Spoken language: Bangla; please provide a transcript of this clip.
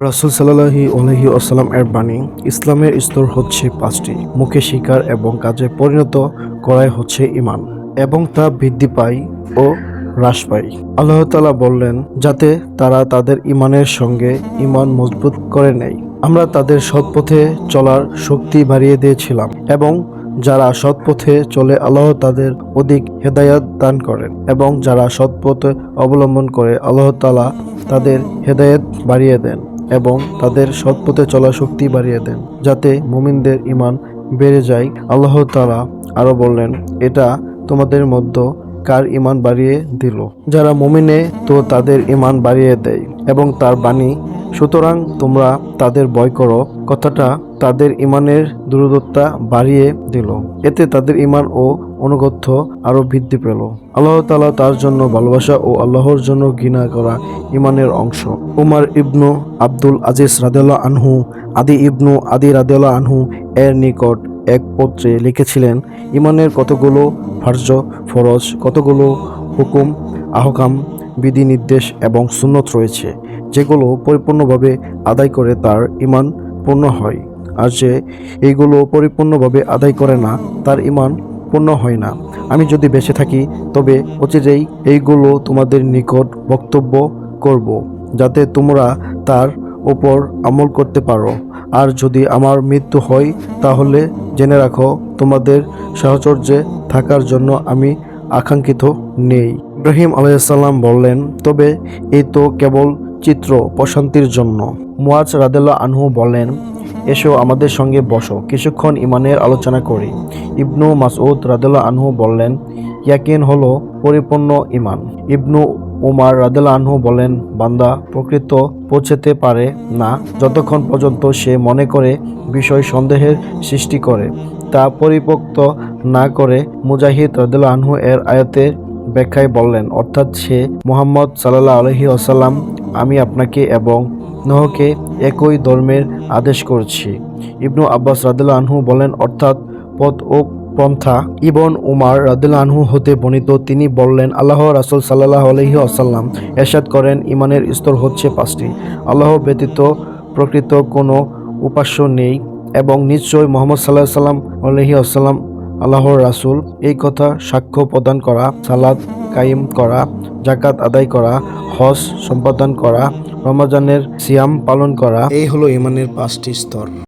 রাসুল সাল্লাহি আলহি আসাল্লাম এর বাণী, ইসলামের স্তর হচ্ছে পাঁচটি, মুখে শিকার এবং কাজে পরিণত করাই হচ্ছে ইমান এবং তা বৃদ্ধি পায় ও হ্রাস পায়। আল্লাহ তালা বললেন, যাতে তারা তাদের ইমানের সঙ্গে ইমান মজবুত করে নেয়। আমরা তাদের সৎপথে চলার শক্তি বাড়িয়ে দিয়েছিলাম এবং যারা সৎপথে চলে আল্লাহ তাদের অধিক হেদায়াত দান করেন এবং যারা সৎপথে অবলম্বন করে আল্লাহ তালা তাদের হেদায়েত বাড়িয়ে দেন। এবং তাদের সৎপথে চলা শক্তি বাড়িয়ে দেন, যাতে মুমিনদের ইমান বেড়ে যায়। আল্লাহ তালা আরও বললেন, এটা তোমাদের মধ্য কার ইমান বাড়িয়ে দিল? যারা মুমিনে, তো তাদের ইমান বাড়িয়ে দেয় এবং তার বাণী। সুতরাং তোমরা তাদের বয় করো। কথাটা তাদের ইমানের দূরদত্তা বাড়িয়ে দিল। এতে তাদের ইমান ও অনুগত্য আরও বৃদ্ধি পেল। আল্লাহ তালা তার জন্য ভালোবাসা ও আল্লাহর জন্য ঘৃণা করা ইমানের অংশ। উমার ইবনু আব্দুল আজিজ রাদেল্লা আনহু, আদি ইবনু আদি রাদেল্লা আনহু এর নিকট এক পত্রে লিখেছিলেন ইমানের কতগুলো ফার্জ, ফরজ, কতগুলো হুকুম, আহকাম, বিধিনির্দেশ এবং সুন্নত রয়েছে, যেগুলো পরিপূর্ণভাবে আদায় করে তার ইমান পূর্ণ হয়। আর যে এইগুলো পরিপূর্ণভাবে আদায় করে না, তার ইমান পূর্ণ হয় না। আমি যদি বেঁচে থাকি, তবে অচিরেই এইগুলো তোমাদের নিকট বক্তব্য করব, যাতে তোমরা তার ওপর আমল করতে পারো। আর যদি আমার মৃত্যু হয়, তাহলে জেনে রাখো, তোমাদের সাহচর্যে থাকার জন্য আমি আকাঙ্ক্ষিত নেই। ইব্রাহিম আলাইসাল্লাম বললেন, তবে এই তো কেবল চিত্র প্রশান্তির জন্য। মুয়াজ রাদেল্লা আনহু বলেন এসো আমাদের সঙ্গে বসো। কিছুক্ষণ ইমানের আলোচনা করি। ইবনু মাসউদ রাদেল্লা আনহু বললেন, ইয়াকিন হলো পরিপূর্ণ ইমান ইবনু উমার রাদেল্লা আনহু বলেন বান্দা, প্রকৃত পৌঁছতে পারে না। যতক্ষণ পর্যন্ত সে মনে করে বিষয় সন্দেহের সৃষ্টি করে, তা পরিপক্ত না করে মুজাহিদ রাদেল্লা আনহু এর আয়াতের ব্যাখ্যায় বললেন, অর্থাৎ সে মোহাম্মদ সাল্লাহ আলহি আসাল্লাম আমি আপনাকে এবং নহকে একই ধর্মের আদেশ করছি। ইবনু আব্বাস রাদিল্লা আনহু বলেন, অর্থাৎ পথ ও পন্থা। ইবন উমার রাদিল্লা আনহু হতে বর্ণিত, তিনি বললেন, আল্লাহ রাসুল সাল্লাহ আলহি আসাল্লাম এরশাদ করেন ইমানের স্তর হচ্ছে পাঁচটি। আল্লাহ ব্যতীত প্রকৃত কোনো উপাস্য নেই এবং নিশ্চয় মোহাম্মদ সাল্লাহ সাল্লাম আলহি আসাল্লাম আল্লাহর রাসূল। এই কথা সাক্ষ্য প্রদান করা সালাদ কায়েম করা জাকাত আদায় করা, হজ সম্পাদন করা রমজানের সিয়াম পালন করা। এই হলো ইমানের পাঁচটি স্তর।